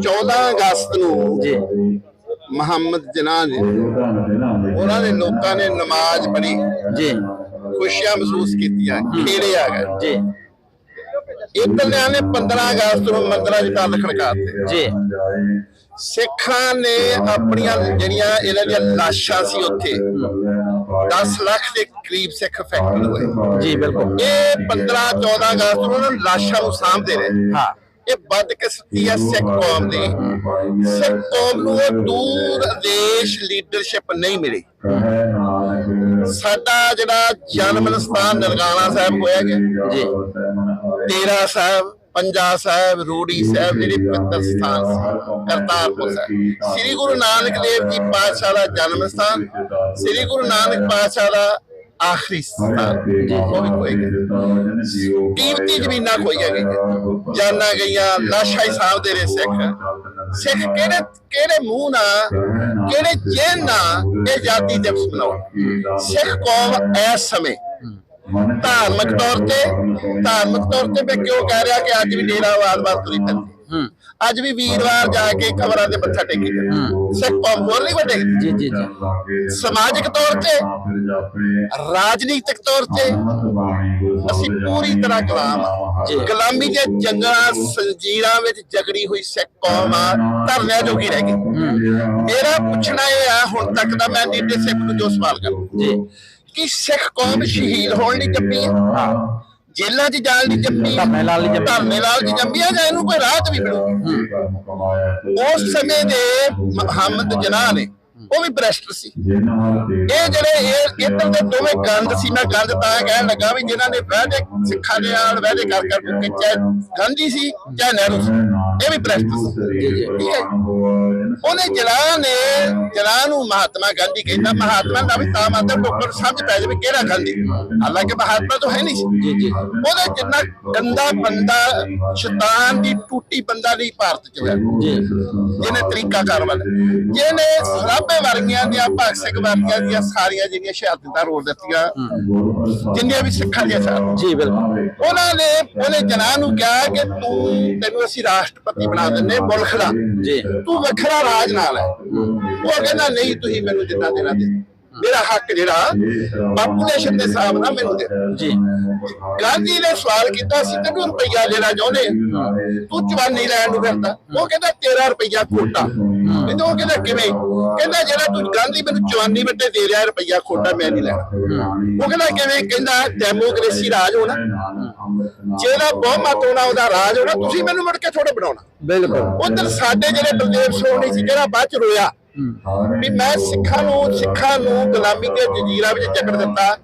14 ਅਗਸਤ ਨੂੰ ਜੀ ਮੁਹੰਮਦ ਜਨਾਹ ਨੇ ਉਹਨਾਂ ਦੇ ਲੋਕਾਂ ਨੇ ਨਮਾਜ਼ ਪੜ੍ਹੀ। ਜੀ। ਖੁਸ਼ੀਆਂ ਮਹਿਸੂਸ ਕੀਤੀਆਂ ਖੇੜੇ ਆ ਗਏ। ਜੀ। ਇਤਲਿਆਂ ਨੇ 15 ਅਗਸਤ ਨੂੰ ਮੰਦਰਾਂ 'ਚ ਤਾਲ ਖੜਕਾਤੇ ਜੀ। ਸਿੱਖਾਂ ਨੇ ਆਪਣੀਆਂ ਜਿਹੜੀਆਂ ਇਹਨਾਂ ਦੀਆਂ ਲਾਸ਼ਾਂ ਸੀ ਉੱਥੇ 10 ਲੱਖ ਦੇ ਕਰੀਬ ਸਿੱਖ ਫੈਕਟਰੀ ਹੋਏ। ਜੀ ਬਿਲਕੁਲ। ਇਹ 15 14 ਅਗਸਤ ਨੂੰ ਉਹਨਾਂ ਨੂੰ ਲਾਸ਼ਾਂ ਨੂੰ ਸਾਂਭਦੇ ਰਹੇ। ਹਾਂ। ਇਹ ਬਦਕਿਸਮਤੀ ਹੈ ਸਿੱਖ ਕੌਮ ਦੀ। ਸਿੱਖ ਕੌਮ ਨੂੰ ਉਹ ਦੂਰ ਦੇਸ਼ ਲੀਡਰਸ਼ਿਪ ਨਹੀਂ ਮਿਲੀ। ਸਾਡਾ ਜਿਹੜਾ ਜਨਮ ਸਥਾਨ ਨਰਗਾਣਾ ਸਾਹਿਬ ਹੋਇਆ ਗਿਆ ਜੀ। ਤੇਰਾ ਸਾਹਿਬ ਪੰਜਾ ਸਾਹਿਬ ਰੂੜੀ ਸਾਹਿਬ ਜਿਹੜੇ ਪਵਿੱਤਰ ਸਥਾਨ ਕਰਤਾਰਪੁਰ ਸਾਹਿਬ। ਸ੍ਰੀ ਗੁਰੂ ਨਾਨਕ ਦੇਵ ਜੀ ਪਾਤਸ਼ਾਹ ਦਾ ਜਨਮ ਸਥਾਨ। ਸ੍ਰੀ ਗੁਰੂ ਨਾਨਕ ਪਾਤਸ਼ਾਹ ਦਾ ਆਖਰੀ ਸਥਾਨ ਜੀ ਉਹ ਵੀ ਕੋਈ ਕੀਮਤੀ ਜ਼ਮੀਨਾਂ ਖੋਈਆਂ ਗਈਆਂ ਜਾਨਾਂ ਗਈਆਂ ਲਾਸ਼ਾਂ ਹੀ ਸਾਹਮਣੇ ਰਹੇ ਸਿੱਖ ਸਿੱਖ ਕਿਹੜੇ ਕਿਹੜੇ ਮੂੰਹ ਨਾਲ ਕਿਹੜੇ ਚਿੰਨ੍ਹ ਨਾਲ ਇਹ ਜਾਤੀ ਦਿਵਸ ਮਨਾਉਣ ਸਿੱਖ ਕੌਮ ਇਸ ਸਮੇਂ ਧਾਰਮਿਕ ਤੌਰ ਤੇ ਧਾਰਮਿਕ ਤੌਰ ਤੇ ਮੈਂ ਕਿਉਂ ਕਹਿ ਰਿਹਾ ਕਿ ਅੱਜ ਵੀ ਅੱਜ ਵੀ ਵੀਰਵਾਰ ਜਾ ਕੇ ਕਬਰਾਂ ਦੇ ਮੱਥਾ ਟੇਕੀ ਜਾਂਦੀ ਸਿੱਖ ਕੌਮ ਹੋਰ ਨਹੀਂ ਵੱਡੇ। ਜੀ ਜੀ ਜੀ। ਸਮਾਜਿਕ ਤੌਰ ਤੇ ਰਾਜਨੀਤਿਕ ਤੌਰ ਤੇ ਅਸੀਂ ਪੂਰੀ ਤਰ੍ਹਾਂ ਗੁਲਾਮ। ਗੁਲਾਮੀ ਦੇ ਜੰਗਲਾਂ ਸੰਜੀਰਾਂ ਵਿੱਚ ਜਗੜੀ ਹੋਈ ਸਿੱਖ ਕੌਮ ਆ ਧਰਨਿਆਂ ਜੋਗੀ ਰਹਿ ਗਈ। ਮੇਰਾ ਪੁੱਛਣਾ ਇਹ ਆ ਹੁਣ ਤੱਕ ਦਾ ਮੈਂ ਨੀਤੇ ਸਿੱਖ ਨੂੰ ਜੋ ਸਵਾਲ ਕਰਾਂ ਜੀ। ਕਿ ਸਿੱਖ ਕੌਮ ਸ਼ਹੀਦ ਹੋਣ ਲਈ ਜੰਮੀ ਹੈ। ਜੇਲ੍ਹਾਂ 'ਚ ਜਾਣ ਲਈ ਜੰਮੀ ਹੈ ਧਰਨੇ ਲਾਲ ਲਈ ਜੰਮੀ। ਹੈ। ਧਰਨੇ ਲਾਲ 'ਚ ਜੰਮੀ ਹੈ ਜਾਂ ਇਹਨੂੰ ਕੋਈ ਰਾਹਤ ਵੀ ਮਿਲੂਗੀ ਉਸ ਸਮੇਂ ਦੇ ਮੁਹੰਮਦ ਜਨਾਹ ਨੇ ਉਹ ਵੀ ਬ੍ਰੈਸਟ ਸੀ। ਇਹ ਜਿਹੜੇ ਇਹ ਇੱਧਰ ਦੇ ਦੋਵੇਂ ਗੰਦ ਸੀ ਮੈਂ ਗੰਦ ਤਾਂ ਕਹਿਣ ਲੱਗਾ ਵੀ ਜਿਨ੍ਹਾਂ ਨੇ ਵਾਅਦੇ ਸਿੱਖਾਂ ਦੇ ਨਾਲ ਵਾਅਦੇ ਕਰ ਕਰ ਕੇ ਚਾਹੇ ਗਾਂਧੀ ਸੀ ਚਾਹੇ ਨਹਿਰੂ ਸੀ। ਇਹ ਵੀ ਠੀਕ ਹੈ ਉਹਨੇ ਜਲਾ ਨੇ ਜਲਾ ਨੂੰ ਮਹਾਤਮਾ ਗਾਂਧੀ ਕਹਿੰਦਾ ਮਹਾਤਮਾ ਦਾ ਵੀ ਤਾਂ ਮਤਲਬ ਨੂੰ ਸਮਝ ਪੈ ਜਾਵੇ ਕਿਹੜਾ ਗਾਂਧੀ? ਹਾਲਾਂਕਿ ਮਹਾਤਮਾ ਤਾਂ ਹੈ ਨਹੀਂ ਜੀ ਜੀ। ਉਹਦਾ ਜਿੰਨਾ ਗੰਦਾ ਬੰਦਾ ਸ਼ੈਤਾਨ ਦੀ ਟੂਟੀ ਬੰਦਾ ਨਹੀਂ ਭਾਰਤ ਚ ਹੋਇਆ। ਜੀ। ਜਿਹਨੇ ਤਰੀਕਾ ਕਾਰਵਾਈ ਜਿਹਨੇ ਸਰਾਬੇ ਵਰਗੀਆਂ ਦੀਆਂ ਭਗਤ ਸਿੰਘ ਵਰਗੀਆਂ ਦੀਆਂ ਸਾਰੀਆਂ ਜਿਹੜੀਆਂ ਸ਼ਹਾਦਤਾਂ ਰੋਲ ਦਿੱਤੀਆਂ ਜਿੰਨੀਆਂ ਵੀ ਸਿੱਖਾਂ ਦੀਆਂ ਸ਼ਹਾਦਤਾਂ ਜੀ ਬਿਲਕੁਲ। ਉਹਨਾਂ ਨੇ ਉਹਨੇ ਜਨਾਂ ਨੂੰ ਕਿਹਾ ਕਿ ਤੂੰ ਤੈਨੂੰ ਅਸੀਂ ਰਾਸ਼ਟਰਪਤੀ ਬਣਾ ਦਿੰਨੇ ਮੁਲਕ ਦਾ। ਜੀ। ਤੂੰ ਵੱਖਰਾ ਰਾਜ ਨਾਲ ਹੈ। ਉਹ ਕਹਿੰਦਾ ਨਹੀਂ ਤੁਸੀਂ ਮੈਨੂੰ ਜਿੰਨਾ ਦੇਣਾ ਦੇ ਮੇਰਾ ਹੱਕ ਜਿਹੜਾ ਪਾਪੂਲੇਸ਼ਨ ਦੇ ਹਿਸਾਬ ਨਾਲ ਮੈਨੂੰ ਦੇ ਜੀ। ਗਾਂਧੀ ਨੇ ਸਵਾਲ ਕੀਤਾ ਸੀ ਤੈਨੂੰ ਰੁਪਈਆ ਲੈਣਾ ਚਾਹੁੰਦੇ ਤੂੰ ਚਵਾਨੀ ਲੈਣ ਨੂੰ ਫਿਰਦਾ। ਉਹ ਕਹਿੰਦਾ ਤੇਰਾ ਰੁਪਈਆ ਖੋਟਾ ਕਹਿੰਦਾ ਉਹ ਕਹਿੰਦਾ ਕਿਵੇਂ? ਕਹਿੰਦਾ ਜਿਹੜਾ ਤੂੰ ਗਾਂਧੀ ਮੈਨੂੰ ਚਵਾਨੀ ਵੱਟੇ ਦੇ ਰਿਹਾ ਰੁਪਈਆ ਖੋਟਾ ਮੈਂ ਨਹੀਂ ਲੈਣਾ। ਉਹ ਕਹਿੰਦਾ ਕਿਵੇਂ? ਕਹਿੰਦਾ ਡੈਮੋਕ੍ਰੇਸੀ ਰਾਜ ਹੋਣਾ। ਜਿਹੜਾ ਬਹੁਮਤ ਹੋਣਾ ਉਹਦਾ ਰਾਜ ਹੋਣਾ। ਤੁਸੀਂ ਮੈਨੂੰ ਮੁੜ ਕੇ ਥੋੜਾ ਬਣਾਉਣਾ। ਬਿਲਕੁਲ। ਉਧਰ ਸਾਡੇ ਜਿਹੜੇ ਬਲਦੇਵ ਸੋਹਣੀ ਸੀ ਜਿਹੜਾ ਬਾਅਦ ਚ ਰੋਇਆ ਵੀ ਮੈਂ ਸਿੱਖਾਂ ਨੂੰ ਸਿੱਖਾਂ ਨੂੰ ਗੁਲਾਮੀ ਦੇ ਜੰਜੀਰਾਂ ਵਿੱਚ ਜਕੜ ਦਿੱਤਾ।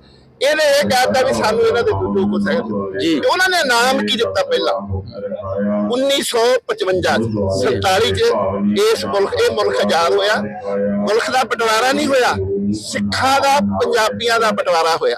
ਇਹਨੇ ਇਹ ਕਹਿਤਾ ਵੀ ਸਾਨੂੰ ਇਹਨਾਂ ਦੇ ਦੁੱਧੂ ਕੋ ਸਹਿ ਜੀ। ਤੇ ਉਹਨਾਂ ਨੇ ਨਾਮ ਕੀ ਦਿੱਤਾ ਪਹਿਲਾਂ? 1955 ਚ 47 ਚ ਇਸ ਮੁਲਕ ਇਹ ਮੁਲਕ ਆਜ਼ਾਦ ਹੋਇਆ। ਮੁਲਕ ਦਾ ਬਟਵਾਰਾ ਨਹੀਂ ਹੋਇਆ ਸਿੱਖਾਂ ਦਾ ਪੰਜਾਬੀਆਂ ਦਾ ਬਟਵਾਰਾ ਹੋਇਆ।